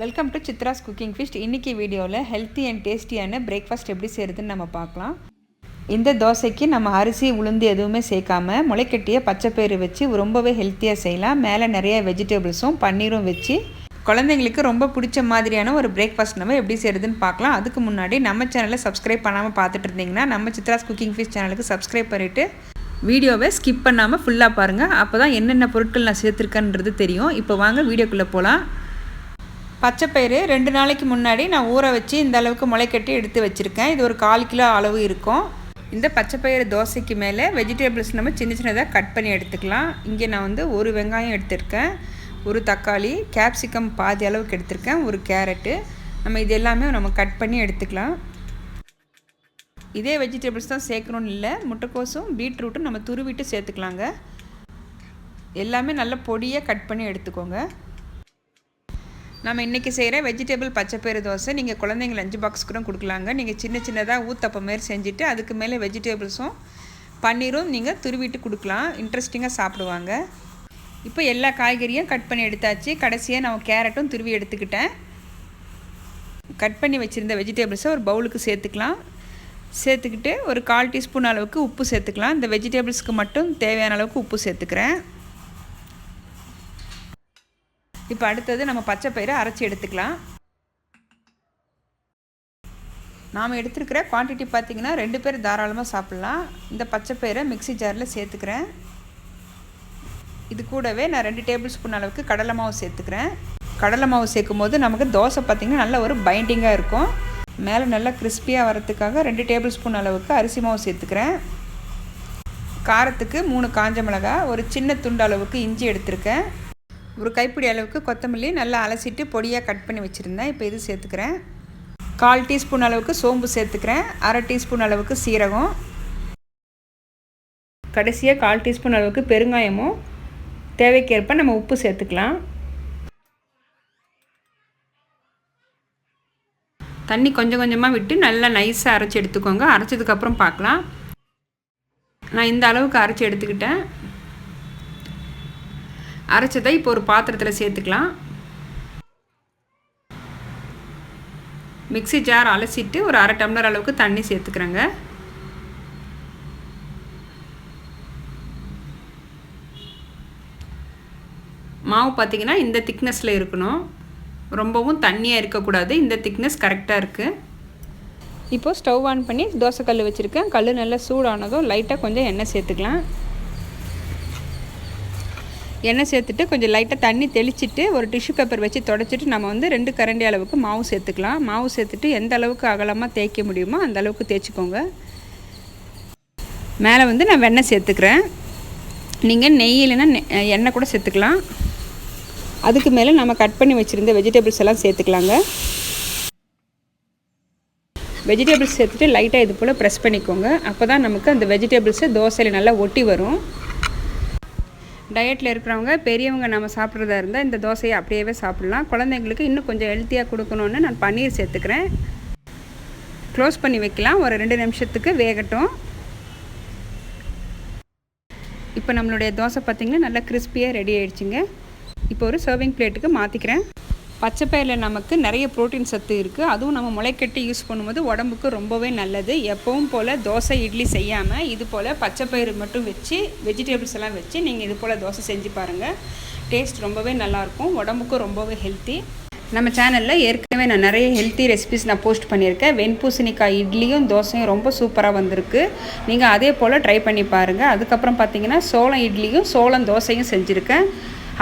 Welcome to Chitra's cooking first இன்றைக்கி வீடியோவில் healthy and டேஸ்டியான பிரேக்ஃபாஸ்ட் எப்படி செய்கிறதுன்னு நம்ம பார்க்கலாம். இந்த தோசைக்கு நம்ம அரிசி உளுந்து எதுவுமே சேர்க்காம முளைக்கட்டிய பச்சைப்பயிறு வச்சு ரொம்பவே ஹெல்த்தியாக செய்யலாம். மேலே நிறைய வெஜிடபிள்ஸும் பன்னீரும் வச்சு குழந்தைங்களுக்கு ரொம்ப பிடிச்ச மாதிரியான ஒரு பிரேக்ஃபாஸ்ட் நம்ம எப்படி செய்கிறதுன்னு பார்க்கலாம். அதுக்கு முன்னாடி நம்ம சேனலை சப்ஸ்கிரைப் பண்ணாமல் பார்த்துட்டு இருந்தீங்கன்னா நம்ம சித்ராஸ் குக்கிங் ஃபிஷ் சேனலுக்கு சப்ஸ்கிரைப் பண்ணிவிட்டு வீடியோவை ஸ்கிப் பண்ணாமல் ஃபுல்லாக பாருங்கள் அப்போ தான் என்னென்ன பொருட்கள் நான் சேர்த்துருக்கேன்றது தெரியும். இப்போ வாங்க வீடியோக்குள்ளே போகலாம் பச்சைப்பயிறு ரெண்டு நாளைக்கு முன்னாடி நான் ஊற வச்சு இந்த அளவுக்கு முளைக்கட்டி எடுத்து வச்சுருக்கேன். இது ஒரு கால் கிலோ அளவு இருக்கும். இந்த பச்சைப்பயிறு தோசைக்கு மேலே வெஜிடபிள்ஸ் நம்ம சின்ன சின்னதாக கட் பண்ணி எடுத்துக்கலாம். இங்கே நான் வந்து ஒரு வெங்காயம் எடுத்திருக்கேன். ஒரு தக்காளி கேப்சிகம் பாதி அளவுக்கு எடுத்திருக்கேன். ஒரு கேரட்டு நம்ம இது எல்லாமே நம்ம கட் பண்ணி எடுத்துக்கலாம். இதே வெஜிடபிள்ஸ் தான் சேர்க்கணும்னு இல்லை. முட்டைக்கோஸும் பீட்ரூட்டும் நம்ம துருவிட்டு சேர்த்துக்கலாங்க. எல்லாமே நல்ல பொடியாக கட் பண்ணி எடுத்துக்கோங்க. நம்ம இன்றைக்கி செய்கிற வெஜிடபிள் பச்சைப்பயிறு தோசை. நீங்கள் குழந்தைங்க லஞ்சு பாக்ஸ் கூட கொடுக்கலாங்க. நீங்கள் சின்ன சின்னதாக ஊத்தப்ப மாரி செஞ்சுட்டு அதுக்கு மேலே வெஜிடபிள்ஸும் பன்னீரும் நீங்கள் துருவிட்டு கொடுக்கலாம். இன்ட்ரெஸ்டிங்காக சாப்பிடுவாங்க. இப்போ எல்லா காய்கறியும் கட் பண்ணி எடுத்தாச்சு. கடைசியாக நான் கேரட்டும் துருவி எடுத்துக்கிட்டேன். கட் பண்ணி வச்சுருந்த வெஜிடபிள்ஸை ஒரு பவுலுக்கு சேர்த்துக்கலாம். சேர்த்துக்கிட்டு ஒரு கால் டீஸ்பூன் அளவுக்கு உப்பு சேர்த்துக்கலாம். இந்த வெஜிடபிள்ஸ்க்கு மட்டும் தேவையான அளவுக்கு உப்பு சேர்த்துக்கிறேன். இப்போ அடுத்தது நம்ம பச்சை பயிரை அரைச்சி எடுத்துக்கலாம். நாம் எடுத்துருக்கிற குவான்டிட்டி பார்த்திங்கன்னா ரெண்டு பேர் தாராளமாக சாப்பிட்லாம். இந்த பச்சை பயிரை மிக்சி ஜாரில் சேர்த்துக்கிறேன். இது கூடவே நான் ரெண்டு டேபிள் ஸ்பூன் அளவுக்கு கடலை மாவு சேர்த்துக்கிறேன். கடலை மாவு சேர்க்கும் போது நமக்கு தோசை பார்த்திங்கன்னா நல்ல ஒரு பைண்டிங்காக இருக்கும். மேலே நல்லா கிறிஸ்பியாக வரத்துக்காக ரெண்டு டேபிள் ஸ்பூன் அளவுக்கு அரிசி மாவு சேர்த்துக்கிறேன். காரத்துக்கு மூணு காஞ்ச மிளகா ஒரு சின்ன துண்டு அளவுக்கு இஞ்சி எடுத்திருக்கேன். ஒரு கைப்பிடி அளவுக்கு கொத்தமல்லி நல்லா அலசிட்டு பொடியாக கட் பண்ணி வச்சுருந்தேன். இப்போ இது சேர்த்துக்கிறேன். கால் டீஸ்பூன் அளவுக்கு சோம்பு சேர்த்துக்கிறேன். அரை டீஸ்பூன் அளவுக்கு சீரகம். கடைசியாக கால் டீஸ்பூன் அளவுக்கு பெருங்காயமும். தேவைக்கேற்ப நம்ம உப்பு சேர்த்துக்கலாம். தண்ணி கொஞ்சம் கொஞ்சமாக விட்டு நல்லா நைஸாக அரைச்சி எடுத்துக்கோங்க. அரைச்சதுக்கப்புறம் பார்க்கலாம். நான் இந்த அளவுக்கு அரைச்சி எடுத்துக்கிட்டேன். அரைச்சதை இப்போ ஒரு பாத்திரத்தில் சேர்த்துக்கலாம். மிக்சி ஜார் அலசிட்டு ஒரு அரை டம்ளர் அளவுக்கு தண்ணி சேர்த்துக்கிறேங்க. மாவு பார்த்திங்கன்னா இந்த திக்னஸில் இருக்கணும். ரொம்பவும் தண்ணியாக இருக்கக்கூடாது. இந்த திக்னஸ் கரெக்டாக இருக்குது இப்போது ஸ்டவ் ஆன் பண்ணி தோசை கல் வச்சுருக்கேன். கல் நல்லா சூடானதும் லைட்டாக கொஞ்சம் எண்ணெய் சேர்த்துக்கலாம். எண்ணெய் சேர்த்துட்டு கொஞ்சம் லைட்டாக தண்ணி தெளிச்சிட்டு ஒரு டிஷ்யூ பேப்பர் வச்சு தொடச்சிட்டு நம்ம வந்து ரெண்டு கரண்டி அளவுக்கு மாவு சேர்த்துக்கலாம். மாவு சேர்த்துட்டு எந்த அளவுக்கு அகலமாக தேய்க்க முடியுமோ அந்த அளவுக்கு தேய்ச்சிக்கோங்க. மேலே வந்து நான் வெண்ணெய் சேர்த்துக்கிறேன். நீங்கள் நெய் இல்லைன்னா எண்ணெய் கூட சேர்த்துக்கலாம். அதுக்கு மேலே நம்ம கட் பண்ணி வச்சுருந்த வெஜிடபிள்ஸ் எல்லாம் சேர்த்துக்கலாங்க. வெஜிடபிள்ஸ் சேர்த்துட்டு லைட்டாக இது போல் ப்ரெஸ் பண்ணிக்கோங்க. அப்போ தான் நமக்கு அந்த வெஜிடபிள்ஸு தோசையில் நல்லா ஒட்டி வரும். டயட்டில் இருக்கிறவங்க பெரியவங்க நம்ம சாப்பிட்றதா இருந்தால் இந்த தோசையை அப்படியே சாப்பிட்லாம். குழந்தைங்களுக்கு இன்னும் கொஞ்சம் ஹெல்த்தியாக கொடுக்கணுன்னு நான் பன்னீர் சேர்த்துக்கிறேன். க்ளோஸ் பண்ணி வைக்கலாம். ஒரு ரெண்டு நிமிஷத்துக்கு வேகட்டும். இப்போ நம்மளுடைய தோசை பார்த்திங்கன்னா நல்லா கிறிஸ்பியாக ரெடி ஆகிடுச்சிங்க இப்போ ஒரு சர்விங் பிளேட்டுக்கு மாற்றிக்கிறேன் பச்சைப்பயிரில் நமக்கு நிறைய ப்ரோட்டீன் சத்து இருக்குது அதுவும் நம்ம முளைக்கட்டி யூஸ் பண்ணும்போது உடம்புக்கு ரொம்பவே நல்லது. எப்பவும் போல் தோசை இட்லி செய்யாமல் இது போல் பச்சைப்பயிறு மட்டும் வச்சு வெஜிடபிள்ஸ் எல்லாம் வச்சு நீங்கள் இது போல் தோசை செஞ்சு பாருங்கள் டேஸ்ட் ரொம்பவே நல்லாயிருக்கும் உடம்புக்கும் ரொம்பவே ஹெல்த்தி நம்ம சேனலில் ஏற்கனவே நான் நிறைய ஹெல்த்தி ரெசிபிஸ் நான் போஸ்ட் பண்ணியிருக்கேன். வெண்பூசணிக்காய் இட்லியும் தோசையும் ரொம்ப சூப்பராக வந்திருக்கு. நீங்கள் அதே போல் ட்ரை பண்ணி பாருங்கள் அதுக்கப்புறம் பார்த்தீங்கன்னா சோளம் இட்லியும் சோளம் தோசையும் செஞ்சுருக்கேன்.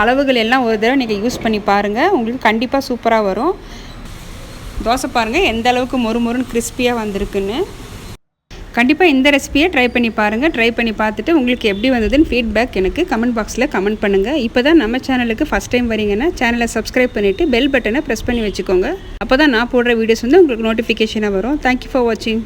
அளவுகள் எல்லாம் ஒரு தடவை நீங்கள் யூஸ் பண்ணி பாருங்கள் உங்களுக்கு கண்டிப்பாக சூப்பராக வரும். தோசை பாருங்கள் எந்த அளவுக்கு மொறு மொறுன்னு கிறிஸ்பியாக வந்திருக்குன்னு. கண்டிப்பாக இந்த ரெசிபியை ட்ரை பண்ணி பாருங்கள் ட்ரை பண்ணி பார்த்துட்டு உங்களுக்கு எப்படி வந்ததுன்னு ஃபீட்பேக் எனக்கு கமெண்ட் பாக்ஸில் கமெண்ட் பண்ணுங்கள் இப்போ தான் நம்ம சேனலுக்கு ஃபஸ்ட் டைம் வரீங்கன்னா சேனலை சப்ஸ்கிரைப் பண்ணிவிட்டு பெல் பட்டனை ப்ரெஸ் பண்ணி வச்சுக்கோங்க. அப்போ தான் நான் போடுற வீடியோஸ் வந்து உங்களுக்கு நோட்டிஃபிகேஷனாக வரும். தேங்க்யூ ஃபார் வாட்சிங்